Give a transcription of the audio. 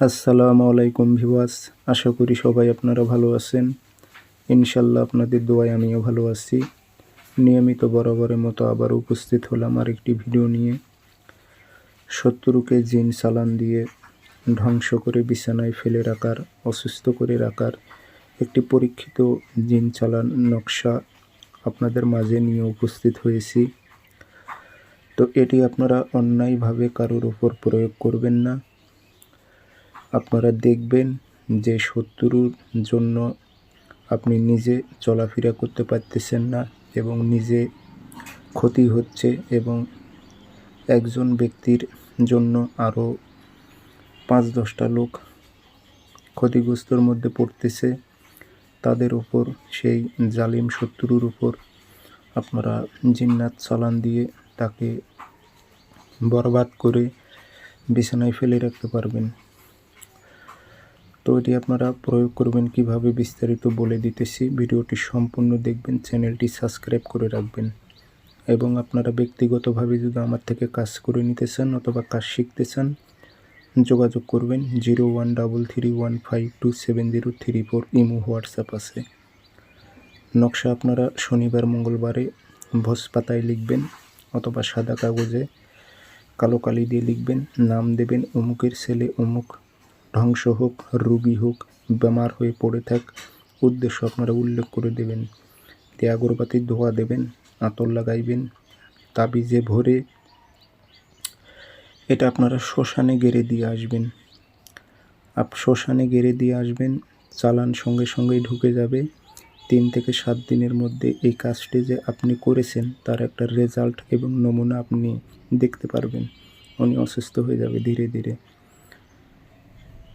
আসসালামু আলাইকুম ভিওয়াস আশা করি সবাই আপনারা ভালো আছেন। ইনশাল্লাহ আপনাদের দোয়ায় আমিও ভালো আছি। নিয়মিত বরাবরের মতো আবার উপস্থিত হলাম আরেকটি ভিডিও নিয়ে। শত্রুকে জিন চালান দিয়ে ধ্বংস করে বিছানায় ফেলে রাখার, অসুস্থ করে রাখার একটি পরীক্ষিত জিন চালান নকশা আপনাদের মাঝে নিয়ে উপস্থিত হয়েছি। তো এটি আপনারা অন্যায়ভাবে কারোর ওপর প্রয়োগ করবেন না। আপনারা দেখবেন যে শত্রুর জন্য আপনি নিজে চলাফেরা করতে পারতেছেন না এবং নিজে ক্ষতি হচ্ছে এবং একজন ব্যক্তির জন্য আরও পাঁচ দশটা লোক ক্ষতিগ্রস্তর মধ্যে পড়তেছে, তাদের উপর সেই জালিম শত্রুর উপর আপনারা জিন্নাত চালান দিয়ে তাকে বরবাদ করে বিছানায় ফেলে রাখতে পারবেন। তো এটি আপনারা প্রয়োগ করবেন কীভাবে বিস্তারিত বলে দিতেছি। ভিডিওটি সম্পূর্ণ দেখবেন, চ্যানেলটি সাবস্ক্রাইব করে রাখবেন। এবং আপনারা ব্যক্তিগতভাবে যদি আমার থেকে কাজ করে নিতে চান অথবা কাজ শিখতে চান, যোগাযোগ করবেন zero one double three one five two seven zero three four imo WhatsApp আছে। নকশা আপনারা শনিবার, মঙ্গলবারে ভোজ পাতায় লিখবেন অথবা সাদা কাগজে কালো কালি দিয়ে লিখবেন, নাম দেবেন অমুকের ছেলে অমুক। ধ্বংস হোক, রুগী হোক, বেমার হয়ে পড়ে থাক, উদ্দেশ্য আপনারা উল্লেখ করে দেবেন। দিয়ে আগরবাতির ধোয়া দেবেন, আতর লাগাইবেন, তাবিজে ভরে এটা আপনারা শ্মশানে গেড়ে দিয়ে আসবেন। আপ শ্মশানে গেড়ে দিয়ে আসবেন, চালান সঙ্গে সঙ্গেই ঢুকে যাবে। তিন থেকে সাত দিনের মধ্যে এই কাজটি যে আপনি করেছেন, তার একটা রেজাল্ট এবং নমুনা আপনি দেখতে পারবেন। উনি অসুস্থ হয়ে যাবে ধীরে ধীরে।